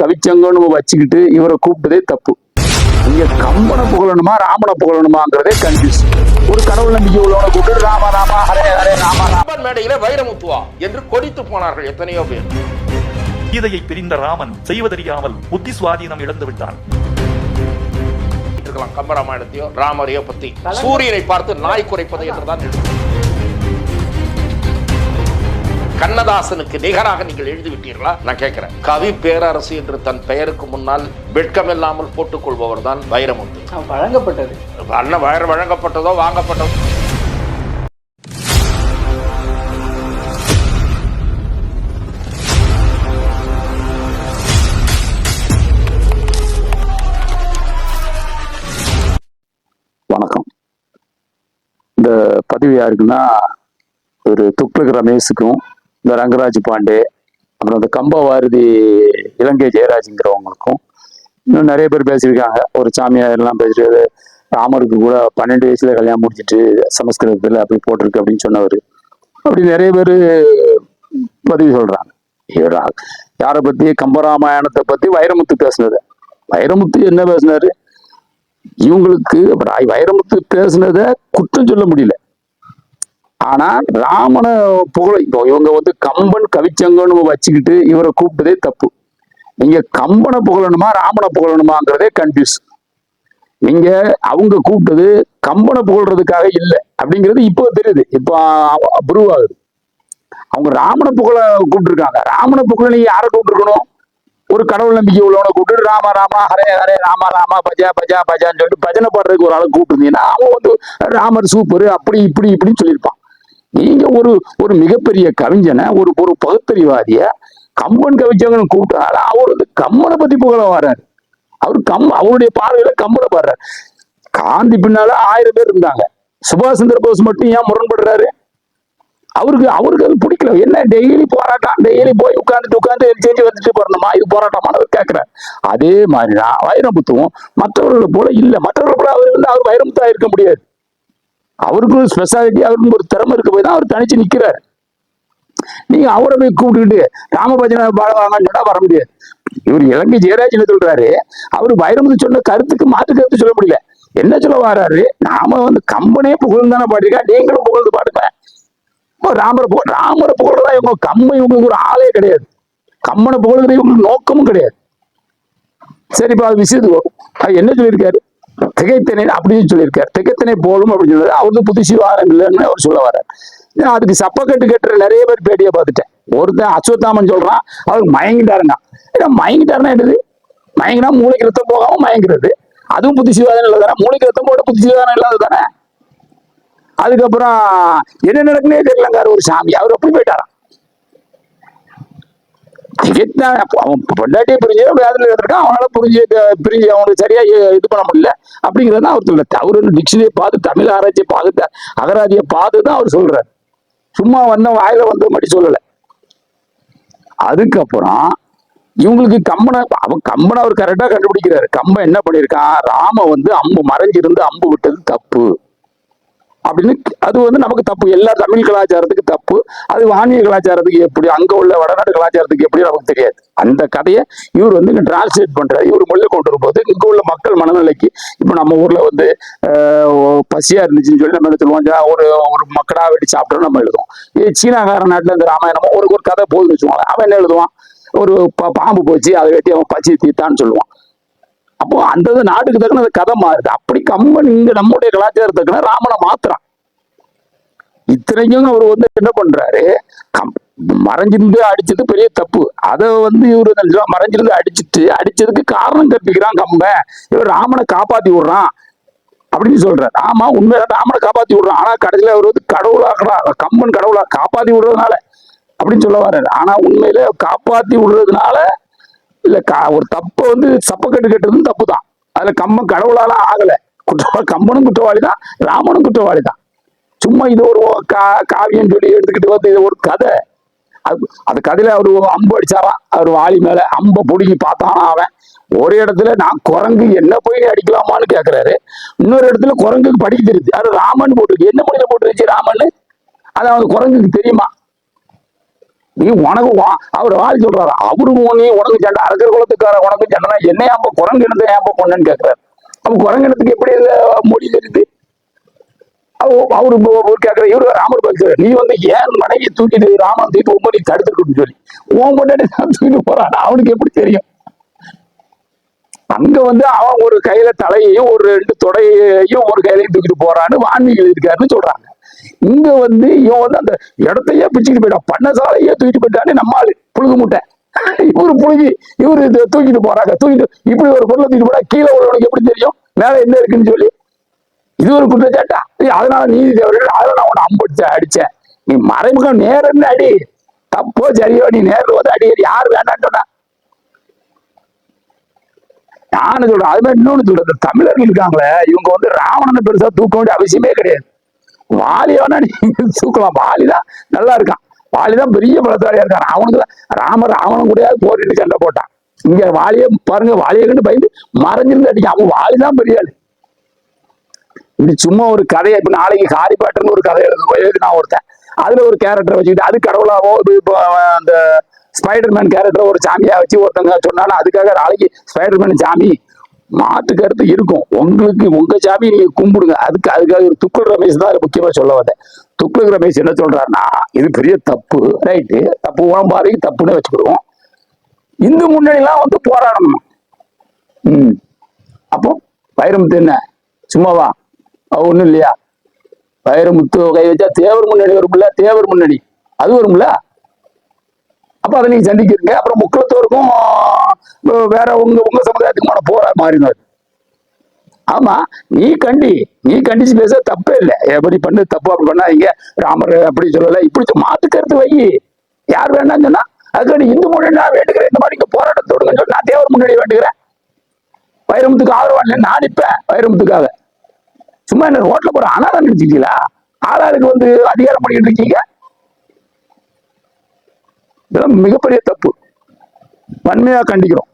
கவிச்சங்கன்னு வச்சுக்கிட்டு இவரை கூப்பிட்டதே தப்பு. இங்க கம்பனை புகழணுமா ராமனை புகழணுமாங்கிறதே கன்ஃபியூஸ் ஒரு கடவுள் நம்பிக்கை உள்ளவனை கூப்பிட்டு ராமா ராமா ஹரே ஹரே ராமா ராமா. ராமன் மேடையில வைரமுத்துவா என்று கொடித்து போனார்கள் எத்தனையோ பேர். சீதையை பிரிந்த ராமன் செய்வதறியாமல் புத்தி சுவாதீனம் இழந்து விட்டான். இருக்கலாம் கம்பராமாயணத்தையோ ராமரையோ பத்தி சூரியனை பார்த்து நாய் குறைப்பது என்றுதான் எழுதும் கண்ணதாசனுக்கு நிகராக நீங்கள் எழுதி விட்டீர்களா நான் கேட்கிறேன். கவி பேரரசு என்று தன் பெயருக்கு முன்னால் வெட்கமில்லாமல் போட்டுக் கொள்பவர் தான் வைரமுத்து. வழங்கப்பட்டது. அண்ணன் வயர் வழங்கப்பட்டதோ வாங்கப்பட்டதோ? வணக்கம். இந்த பதிவு யாருக்குன்னா ஒரு துக்ளக் ரமேஷுக்கும் இந்த ரங்கராஜ் பாண்டே அப்புறம் இந்த கம்பவாரதி இலங்கை ஜெயராஜுங்கிறவங்களுக்கும் இன்னும் நிறைய பேர் பேசியிருக்காங்க. ஒரு சாமியார் எல்லாம் பேசிட்டு ராமருக்கு கூட பன்னெண்டு வயசுல கல்யாணம் முடிச்சுட்டு சமஸ்கிருதத்தில் அப்படி போட்டிருக்கு அப்படின்னு சொன்னவர். அப்படி நிறைய பேர் பதிவு சொல்றாங்க. இவர் யாரை பத்தி? கம்பராமாயணத்தை பத்தி வைரமுத்து பேசினது. வைரமுத்து என்ன பேசினாரு? இவங்களுக்கு வைரமுத்து பேசினதை குற்றம் சொல்ல முடியல. ஆனா ராமனை புகழ இப்போ இவங்க வந்து கம்பன் கவிச்சங்கன்னு வச்சுக்கிட்டு இவரை கூப்பிட்டதே தப்பு. நீங்க கம்பனை புகழணுமா ராமனை புகழணுமாங்கிறதே கன்ஃபியூஸ் நீங்க அவங்க கூப்பிட்டது கம்பனை புகழ்றதுக்காக இல்லை அப்படிங்கிறது இப்போ தெரியுது. இப்போ ப்ரூவ் ஆகுது. அவங்க ராமனை புகழ கூப்பிட்டுருக்காங்க. ராமனை புகழ நீங்க யாரை கூப்பிட்டுருக்கணும்? ஒரு கடவுள் நம்பிக்கை உள்ளவனை கூப்பிட்டு ராமா ராமா ஹரே ஹரே ராமா ராமா பஜா பஜா பஜான்னு சொல்லிட்டு பஜனை பாடுறதுக்கு ஒரு ஆளை கூப்பிட்டுருந்தீங்கன்னா அவன் வந்து ராமர் சூப்பர் அப்படி இப்படி இப்படின்னு சொல்லியிருப்பான். நீங்க ஒரு ஒரு மிகப்பெரிய கவிஞனை ஒரு ஒரு பகுத்தறிவாதிய கம்பன் கவிஞர்கள் கூப்பிட்டனால அவர் வந்து கம்மனை பத்தி புகழ வர்றாரு. அவர் கம் அவருடைய பார்வையில கம்பனை பாடுறாரு. காந்தி பின்னால ஆயிரம் பேர் இருந்தாங்க. சுபாஷ் சந்திர போஸ் மட்டும் ஏன் முரண்படுறாரு? அவருக்கு அவருக்கு அது பிடிக்கல. என்ன டெய்லி போராட்டம் டெய்லி போய் உட்காந்துட்டு உட்காந்து செஞ்சு வந்துட்டு போறணுமா? இது போராட்டமானவர் கேட்கிறார் அதே மாதிரிதான் வைரமுத்துவும் மற்றவர்களை போல இல்லை. மற்றவர்கள் போல அவர் வந்து அவர் வைரமுத்தா இருக்க முடியாது. அவருக்கும் ஸ்பெஷாலிட்டி அவருக்கும் ஒரு திறமை இருக்க போய் தான் அவர் தனிச்சு நிற்கிறார் நீங்க அவரை போய் கூப்பிட்டுக்கிட்டு ராமபஜனை பாடுவாங்கன்னு சொன்னா வர முடியாது. இவர் இலங்கை ஜெயராஜ் என்ன சொல்றாரு. அவர் வைரமுத்து சொன்ன கருத்துக்கு மாற்று கருத்து சொல்ல முடியல. என்ன சொல்ல வர்றாரு நாம வந்து கம்பனே புகழ்ந்து தானே பாடிருக்கா? நீங்களும் புகழ்ந்து பாடுங்க. ராமரை புகழ் ராமரை புகழ்தான் இவங்க? கம்பன் இவங்களுக்கு ஒரு ஆளே கிடையாது. கம்மனை புகழ்கிற இவங்களுக்கு நோக்கமும் கிடையாது. சரிப்பா அது விஷயத்துக்கு வரும் அது என்ன சொல்லியிருக்காரு? திகைத்தனை அப்படின்னு சொல்லியிருக்கார். திகைத்தனை போலும் அப்படின்னு சொல்றாரு அவருக்கு புதுசு வாரங்கள்னு அவர் சொல்ல வர்றாரு. நான் அதுக்கு சப்பக்கட்டு கட்டுற நிறைய பேர் பேட்டியை பார்த்துட்டேன். ஒருத்தன் அஸ்வத்தாமன் சொல்றான் அவருக்கு மயங்கிட்டாருங்க ஏன்னா மயங்கிட்டாருன்னா என்னது? மயங்கினா மூளைக்கு ரத்தம் போகாம மயங்கிறது. அதுவும் புத்திசிவாதம் இல்லை தானே மூளைக்கு ரத்தம் போட புத்திசிவாதம் இல்லாத தானே? அதுக்கப்புறம் என்ன நடக்குன்னே தெரியலங்காரு ஒரு சாமி. அவர் அப்படி போயிட்டாராம். திகைத்தான் அவன் பொண்டாட்டியை புரிஞ்சு வேதனை இருக்கான் அவனால புரிஞ்சு பிரிஞ்சு அவனுக்கு சரியா இது பண்ண முடியல. அப்படிங்கிறது அவர் சொல்ல அவர் டிக்ஷனரியை பார்த்து தமிழ் ஆராய்ச்சியை பார்த்து அகராதியை பார்த்து தான் அவர் சொல்றாரு. சும்மா வந்த வாயில வந்து மட்டும் சொல்லல. அதுக்கப்புறம் இவங்களுக்கு கம்பனை அவன் கம்பனை அவர் கரெக்டா கண்டுபிடிக்கிறாரு. கம்பன் என்ன பண்ணியிருக்கான்? ராம வந்து அம்பு மறைஞ்சிருந்து அம்பு விட்டது தப்பு. அப்படின்னு அது வந்து நமக்கு தப்பு. எல்லா தமிழ் கலாச்சாரத்துக்கு தப்பு. அது வானிய கலாச்சாரத்துக்கு எப்படி? அங்க உள்ள வடநாட்டு கலாச்சாரத்துக்கு எப்படி நமக்கு தெரியாது. அந்த கதையை இவர் வந்து இங்க டிரான்ஸ்லேட் பண்றாரு. இவர் மொழியை கொண்டு வரும்போது இங்க உள்ள மக்கள் மனநிலைக்கு இப்ப நம்ம ஊர்ல வந்து பசியாக பசியா இருந்துச்சுன்னு சொல்லி நம்ம என்ன சொல்லுவோம்? ஒரு ஒரு மக்களா வெட்டி சாப்பிட்டோம் நம்ம எழுதுவோம். இது சீனாக்கார நாட்டுல இந்த ராமாயணமோ ஒரு ஒரு கதை போகுதுன்னு வச்சுக்கோங்களேன். அவன் என்ன எழுதுவான்? ஒரு பாம்பு போச்சு அதை வெட்டி அவன் பசி தீத்தான்னு சொல்லுவான். அப்போ அந்த நாட்டுக்கு தக்கன அந்த கதை மாறுது. அப்படி கம்பன் இங்க நம்முடைய கலாச்சாரத்துக்குன்னா ராமனை மாத்துறான். இத்தனைக்கும் அவர் வந்து என்ன பண்றாரு? கம்- மறைஞ்சிருந்து அடிச்சது பெரிய தப்பு. அதை வந்து இவரு மறைஞ்சிருந்து அடிச்சிட்டு அடிச்சதுக்கு காரணம் கற்பிக்கிறான் கம்ப. இவர் ராமனை காப்பாத்தி விடுறான் அப்படின்னு சொல்றாரு. ஆமா உண்மையில ராமனை காப்பாத்தி விடுறான். ஆனா கடைசியில அவர் வந்து கடவுளாக்குறான். கம்பன் கடவுளா காப்பாத்தி விடுறதுனால அப்படின்னு சொல்ல வர்றாரு. ஆனா உண்மையில காப்பாத்தி விடுறதுனால இல்ல கா- ஒரு தப்பை வந்து சப்பக்கட்டு கட்டுறதும் தப்பு தான் அதுல கம்பன் கடவுளால ஆகல. குற்றவாளி கம்பனும் குற்றவாளி தான் ராமனும் குற்றவாளி தான் சும்மா இது ஒரு கா காவியம் சொல்லி எடுத்துக்கிட்டு வந்து இது ஒரு கதை. அது அந்த கதையில அவரு அம்பு அடிச்சாராம் அவர் வாளி மேல அம்பை பிடுங்கி பார்த்தானா அவன். ஒரு இடத்துல நான் குரங்கு என்ன போய் அடிக்கலாமான்னு கேக்குறாரு. இன்னொரு இடத்துல குரங்குக்கு படிக்க தெரியுது. அது ராமன் போட்டுருக்கு. என்ன மொழியில போட்டுருச்சு ராமன் அது அவனுக்கு குரங்குக்கு தெரியுமா? நீ உனக்கு வா- அவர் வாதி சொல்றாரு. அவருக்கும் நீ உனக்கு சண்டை. அரசர் குலத்துக்கார உனக்கு சண்டைனா என்ன ஏன்பா குரங்கு இனத்தை ஏன்பா பொண்ணுன்னு கேட்கிறாரு அப்ப குரங்கு இனத்துக்கு எப்படி இதுல மொழி தெரியுது. அவ- அவரு ஒரு கேட்கிற இவரு ராமர் பேசுறாரு நீ வந்து ஏன் மனைவி தூக்கிட்டு ராமன் தூக்கி உங்க நீ சொல்லி. உன் பொண்டாட்டி தூக்கிட்டு போறான். அவனுக்கு எப்படி தெரியும்? அங்க வந்து அவன் ஒரு கையில தலையையும் ஒரு ரெண்டு தொடையையும் ஒரு கையிலையும் தூக்கிட்டு போறான்னு வான்மீகி இருக்காருன்னு சொல்றாங்க. இங்க வந்து இவன் வந்து அந்த இடத்தையே பிச்சுக்கிட்டு போயிட்டான் பண்ணசாலையே தூக்கிட்டு போயிட்டான்னு நம்மாள் புழுகு முட்டை. இவரு புழுகி இவரு தூக்கிட்டு போறாங்க. தூக்கிட்டு இப்படி ஒரு பொருளை தூக்கிட்டு போனா கீழே உள்ளவனுக்கு எப்படி தெரியும்? மேல என்ன இருக்குன்னு சொல்லி. இது ஒரு குற்றச்சாட்டா? அதனால நீதி தேவர்கள் அதனால நான் உன்னை அம்படிச்ச அடிச்சேன். நீ மறைமுகம் நேரன்னு அடி? தப்போ சரியோ நீ நேரில் வந்து அடி. யார் வேண்டான்னு சொன்னா? நானும் சொல்றேன். அது மாதிரி இன்னொன்னு சொல்றேன். இந்த தமிழர்கள் இருக்காங்களே இவங்க வந்து ராவணனை பெருசா தூக்க வேண்டிய அவசியமே கிடையாது. வாலி வேணா நீங்க தூக்கலாம். வாலி தான் நல்லா இருக்கான். வாலி தான் பெரிய பலத்தாரியா இருக்கான். அவனுக்கு தான் ராமர் அவனும் கூட போரிட்டு சண்டை போட்டான். இங்க வாலியை பாருங்க வாலியை கண்டு பயந்து மறைஞ்சிருந்து அடிக்கான் அவன் வாலி தான் பெரிய ஆளு. இப்படி சும்மா ஒரு கதையை இப்ப நாளைக்கு காரிப்பாட்டுன்னு ஒரு கதை எழுது நான் ஒருத்தன். அதுல ஒரு கேரக்டரை வச்சுக்கிட்டு அது கடவுளாவோ இது இப்போ அந்த ஸ்பைடர்மேன் கேரக்டர் ஒரு சாமியா வச்சு ஒருத்தங்க சொன்னாலும் அதுக்காக நாளைக்கு ஸ்பைடர்மேன் சாமி மாட்டு கருத்து இருக்கும். உங்களுக்கு உங்க சாமி நீங்க கும்பிடுங்க. அதுக்கு அதுக்காக ஒரு துக்குள் ரமேஷ் தான் முக்கியமா சொல்ல வந்தேன். துக்குள் ரமேஷ் என்ன சொல்றாருன்னா இது பெரிய தப்பு ரைட்டு தப்பு உடம்பாதைக்கு தப்புன்னு வச்சுக்கிடுவோம். இந்து முன்னணிலாம் வந்து போராடணும். ம். அப்போ வைரமுத்து என்ன? சும்மாவா ஒன்றும் இல்லையா? வைரமுத்து கை வச்சா தேவர் முன்னணி வரும்ல தேவர் முன்னணி. அது வரும்ல? அப்ப அதை நீங்க சந்திக்கிறீங்க. அப்புறம் முக்கியத்துவருக்கும் வேற உங்க உங்க சமுதாயத்துக்குமான போரா மாறினார். ஆமா நீ கண்டி நீ கண்டிச்சு பேச தப்பே இல்லை. எப்படி பண்ணு தப்பு அப்படி பண்ணாதீங்க. ராமர் அப்படி சொல்லல இப்படி மாத்து கருத்து வை. யார் வேண்டாம்னு சொன்னா அதுக்காண்டி இந்து முன்னணி நான் வேண்டுகிறேன். இந்த மாதிரி இங்க போராட்டம் தொடங்க சொல்லி நான் தேவர் முன்னணி வேண்டுகிறேன். வைரமுத்துக்கு ஆதரவா இல்லை நான் நிற்பேன் வைரமுத்துக்காக. சும்மா என்ன ரோட்ல போற அனாதான் நினைச்சிட்டீங்களா ஆளாளுக்கு வந்து அதிகாரம் பண்ணிட்டு இருக்கீங்க. இதெல்லாம் மிகப்பெரிய தப்பு. வன்மையாக கண்டிக்கிறோம்.